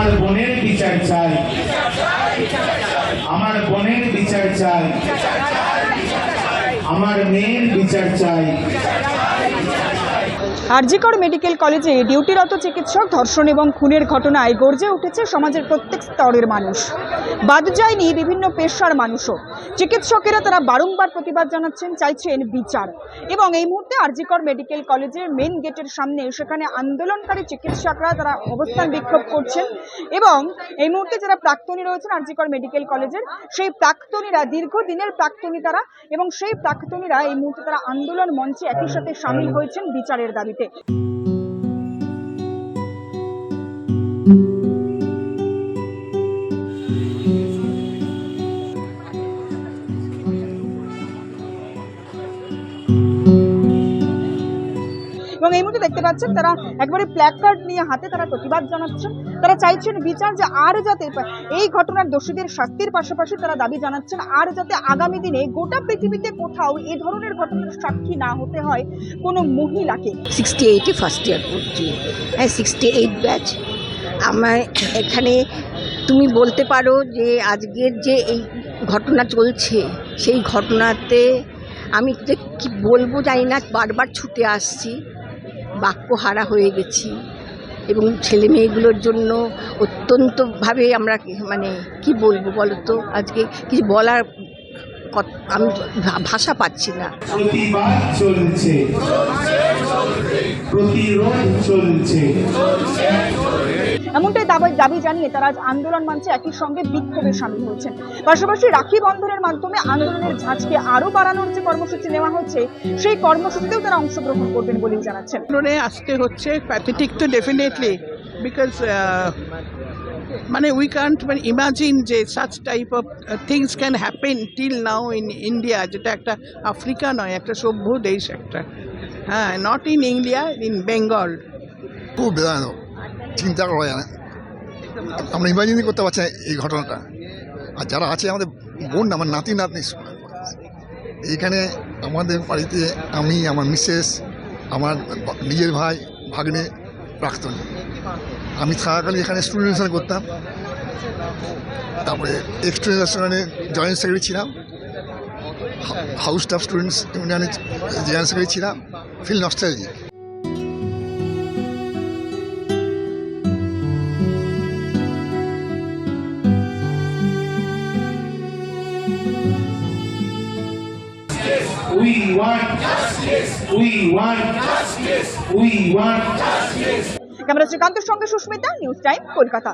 আমার বোনের বিচার চাই। আমার বোনের বিচার চাই। আমার মেয়ের বিচার চাই। আরজিকর মেডিকেল কলেজে ডিউটিরত চিকিৎসক, ধর্ষণ এবং খুনের ঘটনায় গর্জে উঠেছে সমাজের প্রত্যেক স্তরের মানুষ। বাদ যায়নি বিভিন্ন পেশার মানুষও। চিকিৎসকেরা তারা বারংবার প্রতিবাদ জানাচ্ছেন, চাইছেন বিচার। এবং এই মুহূর্তে আরজিকর মেডিকেল কলেজের মেন গেটের সামনে সেখানে আন্দোলনকারী চিকিৎসকরা তারা অবস্থান বিক্ষোভ করছেন এবং এই মুহূর্তে যারা প্রাক্তনী রয়েছেন আরজিকর মেডিকেল কলেজের, সেই প্রাক্তনীরা, দীর্ঘদিনের প্রাক্তনী তারা এবং সেই প্রাক্তনীরা এই মুহূর্তে তারা আন্দোলন মঞ্চে একই সাথে সামিল হয়েছেন বিচারের দাবিতে। છે. এবং এই মুহূর্তে দেখতে পাচ্ছেন তারা একবারে প্ল্যাক কার্ড নিয়ে হাতে তারা প্রতিবাদ জানাচ্ছেন। তারা চাইছেন বিচার যে আর যাতে এই ঘটনার দোষীদের শাস্তির পাশাপাশি তারা দাবি জানাচ্ছেন আর যাতে আগামী দিনে গোটা পৃথিবীতে কোথাও এই ধরনের ঘটনার সাক্ষী না হতে হয় কোনো মহিলাকে। সিক্সটি এইটে ফার্স্ট ইয়ার পড়ছি হ্যাঁ সিক্সটি এইট ব্যাচ আমার এখানে তুমি বলতে পারো যে আজকের যে এই ঘটনা চলছে, সেই ঘটনাতে আমি যে কি বলব জানি না, বারবার ছুটে আসছি। বাক্য হারা হয়ে গেছি। এবং ছেলে মেয়েগুলোর জন্য অত্যন্তভাবে আমরা মানে কি বলব বলো তো আজকে কিছু বলার আমি ভাষা পাচ্ছি না। চলছে। প্রতিরোধ চলছে। এমনটাই দাবি দাবি জানিয়ে তারা আজ আন্দোলন মঞ্চে একই সঙ্গে বিক্ষোভে সামিল হয়েছেন। পাশাপাশি রাখি বন্ধনের মাধ্যমে আন্দোলনের ঝাঁজকে আরও বাড়ানোর যে কর্মসূচি নেওয়া হচ্ছে সেই কর্মসূচিতেও তারা অংশগ্রহণ করবেন বলেই জানাচ্ছেন। আন্দোলনে আসতে হচ্ছে প্যাথেটিক তো ডেফিনেটলি বিকজ মানে উই কান্ট মানে ইমাজিন যে such type of things can happen till now in India যেটা একটা আফ্রিকা নয় একটা সভ্য দেশ একটা। হ্যাঁ not in India in Bengal খুব চিন্তা করা যায় না আমরা ইমাজিনই করতে পারছি না এই ঘটনাটা। আর যারা আছে আমাদের বোন, আমার নাতি, নাতনি, এইখানে আমাদের বাড়িতে আমি, আমার মিসেস, আমার নিজের ভাই, ভাগ্নে প্রাক্তন। আমি থাকাকালীন এখানে স্টুডেন্ট করতাম। তারপরে এক্সটুডেন্ট জয়েন্ট সেক্রেটারি ছিলাম। হাউস স্টাফ স্টুডেন্টস ইউনিয়নে জেনারেল সেক্রেটারি ছিলাম। Feel nostalgic We want justice. We want justice. We want justice. Camera শ্রীকান্তের সঙ্গে সুস্মিতা নিউজ টাইম কলকাতা